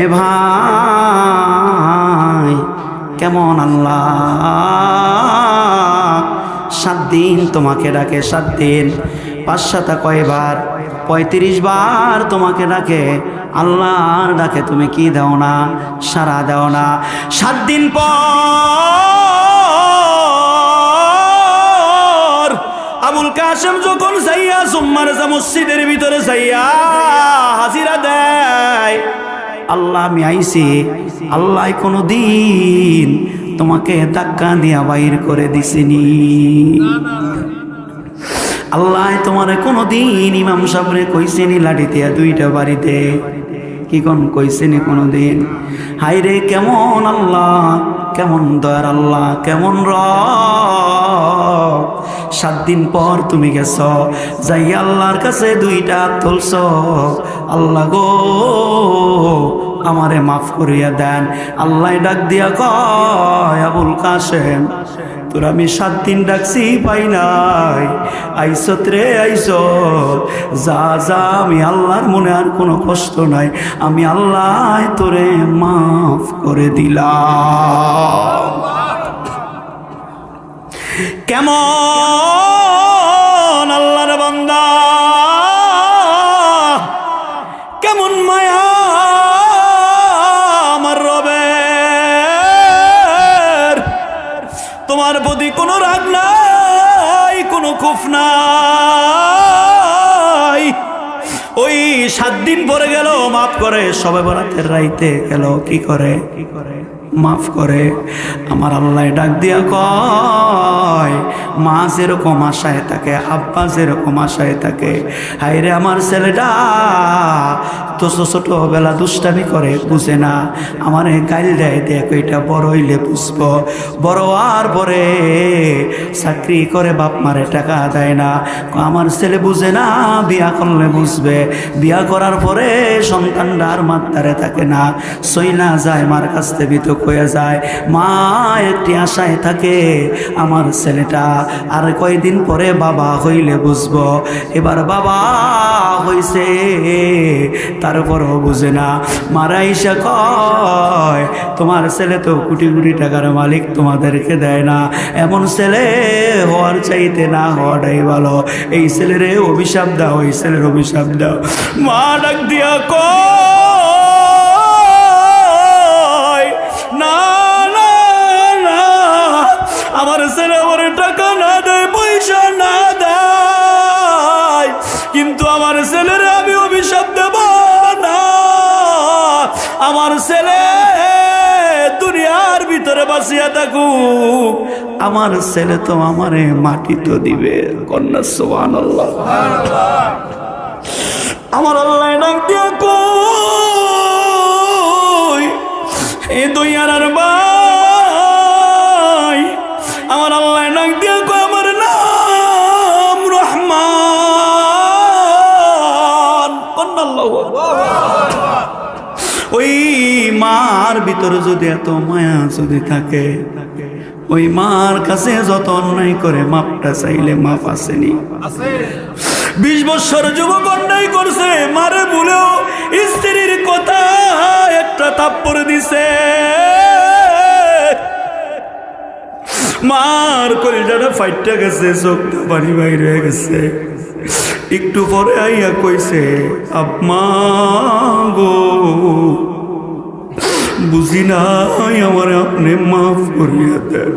এ ভাই, কেমন আল্লাহ? সাত দিন তোমাকে ডাকে, সাত দিন। পাঁচ সাতা কয়বার পঁয়ত্রিশ বার তোমাকে ডাকে। আল্লাহর ডাকে তুমি কি দাও না? সারা দাও না। সাত দিন পর আবুল কাসেম যখন যাইয়া সুম্মার যা মসজিদের ভিতরে যাইয়া হাজিরা দেয় আল্লাহ, আমি আইছি। আল্লাহ কোনো দিন তোমাকে ধাক্কা দিয়া বাইর করে দিছিনি। আল্লাহ তোমার কোনো দিন ইমাম সাবরে কইছেনি লাঠি দিয়া দুইটা বাড়িতে। কি কোন কইছেনি কোনো দিন হাই রে কেমন আল্লাহ, কেমন দয়ার আল্লাহ, কেমন র সাত দিন পর তুমি গেছ যাই আল্লাহর কাছে দুইটা তুলছ। আল্লাহ গো আমারে মাফ করিয়া দেন। আল্লাহ ডাক দিয়া কয়, আবুল কাসেম তোর আমি সাত দিন ডাকছি, পাই নাই। আইসত রে, আইসত। যা যা, আমি আল্লাহর মনে আর কোনো কষ্ট নাই। আমি আল্লাহ তোরে মাফ করে দিলাম। কেমন তোমার প্রতি কোনো রাগ নাই কোনো খুফ নাই। ওই সাত দিন পরে গেল, মাফ করে, সবে বরাতের রাইতে গেল, কি করে? কি করে মাফ করে। আমার আল্লাহ ডাক দিয়া কয়, মা যেরকম আশায় থাকে, আব্বা যেরকম আশায় থাকে হাইরে আমার ছেলেটা তো ছোটবেলা দুষ্টামি করে, বুঝে না। আমার গাইল দেয়, দেখ এটা বড় হইলে বুঝব। বড় আর পরে চাকরি করে বাপ মারে টাকা দেয় না। আমার ছেলে বুঝে না, বিয়া করলে বুঝবে। বিয়া করার পরে সন্তানটা আর মাত্রারে থাকে না। সইনা যায়, মার কাছ থেকে ভিতর হয়ে যায়। মা, একটি আশায় থাকে, আমার ছেলেটা আর কয়দিন পরে বাবা হইলে বুঝব। এবার বাবা হইছে, তারপরও বুঝে না। মারা ইসা কয়, তোমার ছেলে তো কোটি কোটি টাকার মালিক, তোমাদেরকে দেয় না। এমন ছেলে হওয়ার চাইতে না হওয়াটাই ভালো। এই ছেলেরে অভিশাপ দাও, এই ছেলের অভিশাপ দাও। মা ডাক দিয়া কয়, না না আমার ছেলে আমার টাকা না দেয়, পয়সা না দেয়, কিন্তু আমার ছেলের আমি অভিশাপ দেব না। আমার ছেলে দুনিয়ার ভিতরে বাসিয়া থাকুক। আমার ছেলে তো আমারে মাটি তো দিবে, কন্যা সোহান আল্লাহ আমার আল্লাহ ডাক দিয়া কই এই দুনিয়ার ভাই। আমার আল্লাহ ডাক দিয়া কই, আমার নাম রহমান। ওই মার ভিতরে যদি এত মায়া যদি থাকে থাকে ওই মার কাছে যত অন্যায় করে মাপটা চাইলে মাপ আসেনি। বিশ বছর যুবক অন্যায় করছে মারে বলেও স্ত্রীর কথা একটা থাপ্পড় দিছে। মার কলিজাটা ফাইটটা গেছে চোখটা পানি বাইরে হয়ে গেছে। একটু পরে আইয়া কইছে আম্মা গো। বুঝি নাই আমার আপনি মাফ করিয়া দেন।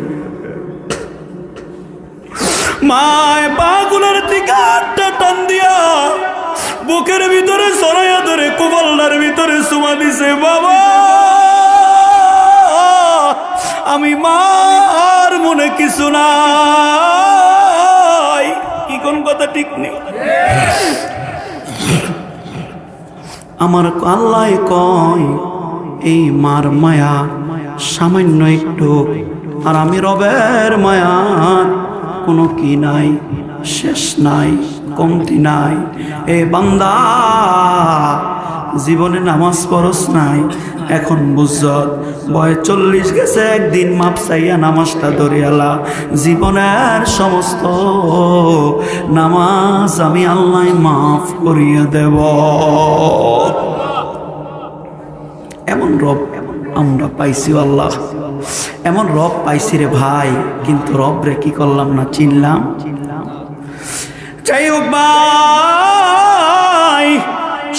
মায় পাগুলার দিকে আটটা টান দিয়া বুকের ভিতরে সরাইয়া ধরে কোবলটার ভিতরে সুমা দিছে, বাবা, আমি মার মনে কিছু নাই। কি কোন কথা, ঠিক নেই। আমার আল্লাহ কয় এই মার মায়া সামান্য একটু। আর আমি রবের মায়া, কোনো কি নাই, শেষ নাই, কমতি নাই। এ বান্দা, জীবনে নামাজ পড়স নাই, এখন বুঝত বয় চল্লিশ গেছে, একদিন মাপ চাইয়া নামাজটা ধরিয়ালা জীবনের সমস্ত নামাজ আমি আল্লাহ মাফ করিয়া দেব। এমন রব আমরা পাইছি আল্লাহ। এমন রব পাইছি রে ভাই, কিন্তু রব রে কি করলাম না চিনলাম? যাই হোক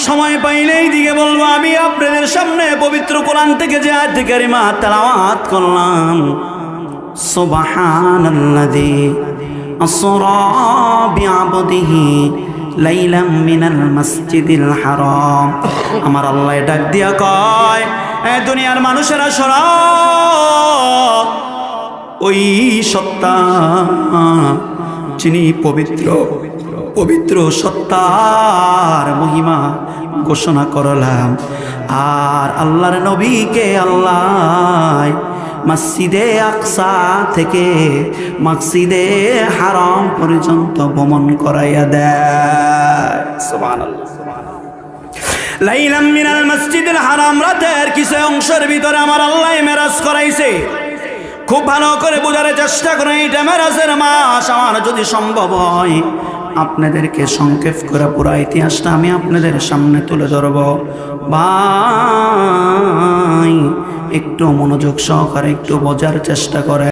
সময় পাইলেই দিকে বলব, আমি আপনাদের সামনে পবিত্র কোরআন থেকে যে আয়াত কারিমা তেলাওয়াত করলাম। সুবহানাল্লাযী আসরা বিআবদিহি লাইলাম মিনাল মাসজিদিল হারাম। আমার আল্লাহ ডাক দিয়া কয়, এ দুনিয়ার মানুষেরা সরা ওই সত্তা যিনি পবিত্র পবিত্র সত্তার মহিমা ঘোষণা করলাম, আর আল্লাহর নবীকে আল্লাহ মসজিদে আকসা থেকে মসজিদে হারাম পর্যন্ত ভ্রমণ করাইয়া দেয়। সুবহানাল্লাহ লাইলাম মিনাল মসজিদুল হারাম, রাতের কিছু অংশের ভিতরে আমার আল্লাহ মেরাজ করাইছে। খুব ভালো করে বোঝার চেষ্টা করে এটা মেরাজের মাস আমার যদি সম্ভব হয় আপনাদেরকে সংক্ষেপ করে পুরো ইতিহাসটা আমি আপনাদের সামনে তুলে ধরব। বা একটু মনোযোগ সহকারে, একটু বোঝার চেষ্টা করে।